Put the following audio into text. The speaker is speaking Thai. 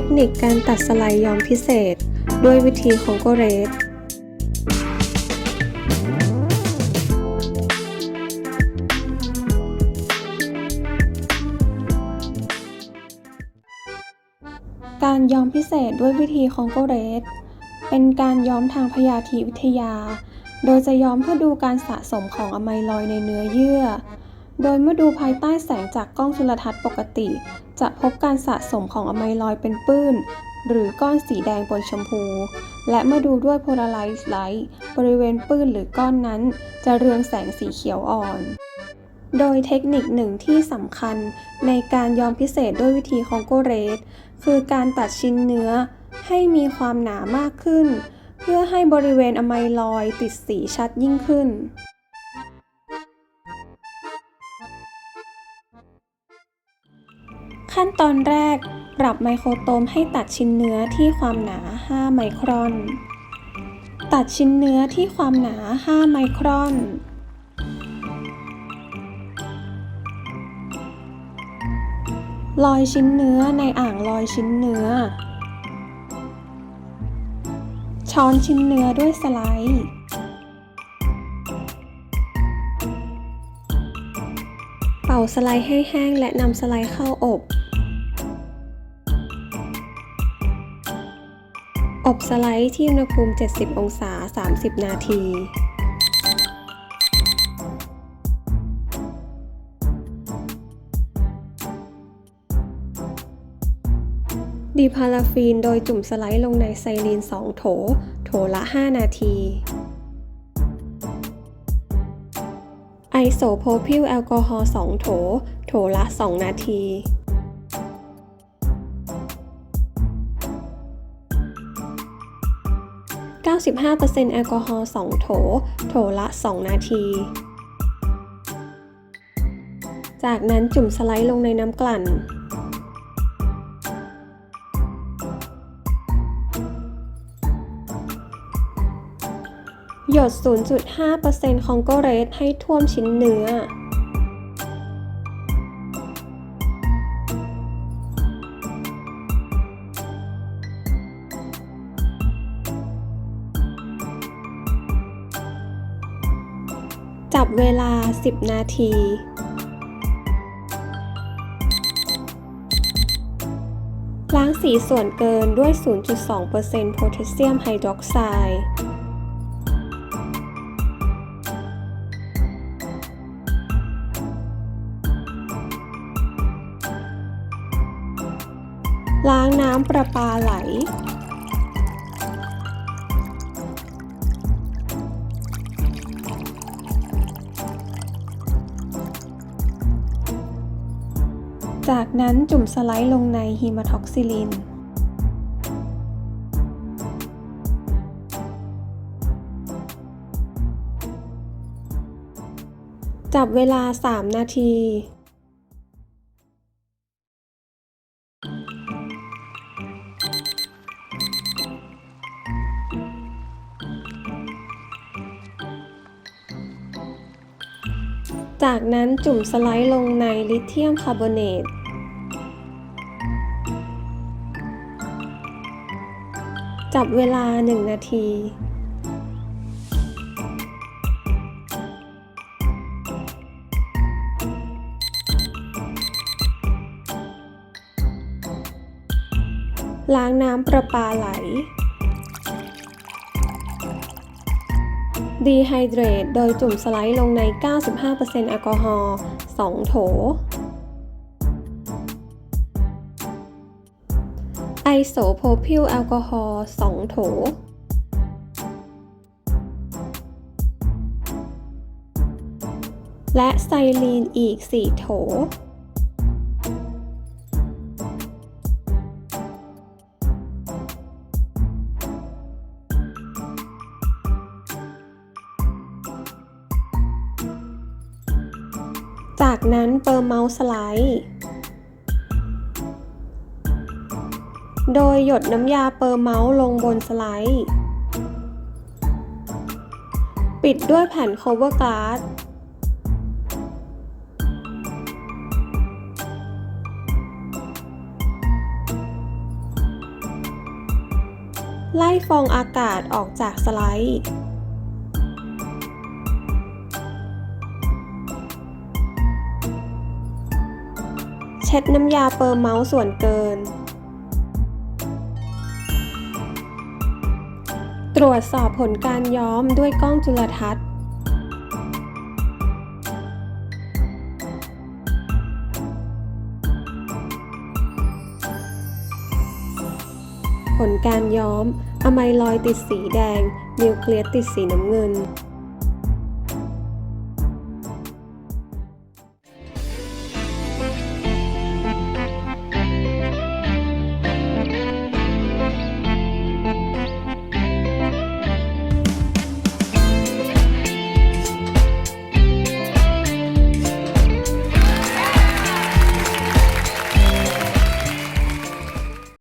ทคนิคการตัดสไลด์ย้อมพิเศษ ด้วยวิธีของโกเรสการย้อมพิเศษด้วยวิธีของโกเรสเป็นการย้อมทางพยาธิวิทยา โดยจะย้อมเพื่อดูการสะสมของอะไมลอยในเนื้อเยื่อ โดยเมื่อดูภายใต้แสงจากกล้องจุลทรรศน์ปกติ จะพบการสะสมของอะไมลอยเป็นปื้น หรือก้อนสีแดงบนชมพู และเมื่อดูด้วยโพลาไรซ์ไลท์บริเวณปื้นหรือก้อนนั้น จะเรืองแสงสีเขียวอ่อน โดยเทคนิคหนึ่งที่สำคัญในการย้อมพิเศษด้วยวิธีของโกเรสคือการตัดชิ้นเนื้อให้มีความหนามากขึ้น เพื่อให้บริเวณอะไมลอยติดสีชัดยิ่งขึ้น ขั้นตอนแรก ปรับไมโครโตมให้ตัดชิ้นเนื้อที่ความหนา 5 ไมครอน ตัดชิ้นเนื้อที่ความหนา 5 ไมครอนลอยชิ้นเนื้อในอ่างลอยชิ้นเนื้อ ช้อนชิ้นเนื้อด้วยสไลด์ เป่าสไลด์ให้แห้งและนำสไลด์เข้าอบ อบสไลด์ที่อุณหภูมิ 70 องศา 30 นาที ดีพาราฟีนโดยจุ่มสไลด์ลงในไซรีน 2 โถ โถละ 5 นาทีไอโซโพพิลแอลกอฮอล์2โถ โถละ 2 นาที 95%แอลกอฮอล์ 2 โถ โถละ 2 นาที จากนั้นจุ่มสไลด์ลงในน้ำกลั่น หยด 0.5%ของโกเรสให้ท่วมชิ้นเนื้อ จับเวลา 10 นาที ล้างสีส่วนเกินด้วย 0.2%โพแทสเซียมไฮดรอกไซด์ล้างน้ำประปาไหล จากนั้นจุ่มสไลด์ลงในฮีมาท็อกซิลิน จับเวลา 3 นาที จากนั้นจุ่มสไลด์ลงในลิเธียมคาร์บอเนต จับเวลา 1 นาทีล้างน้ำประปาไหล ดีไฮเดรตโดยจุ่มสไลด์ลงใน 95%แอลกอฮอล์ 2 โถ ไอโซโพพิลแอลกอฮอล์ 2 โถ และไซลีนอีก 4 โถ จากนั้นเปิร์เมาส์สไลด์ โดยหยดน้ำยาเปิร์เมาส์ลงบนสไลด์ ปิดด้วยแผ่น cover glass ไล่ฟองอากาศออกจากสไลด์ ช็ดน้ำยาเปิร์เมาส์ส่วนเกิน ตรวจสอบผลการย้อมด้วยกล้องจุลทรรศน์ ผลการย้อมอะไมลอยติดสีแดง นิวเคลียสติดสีน้ำเงิน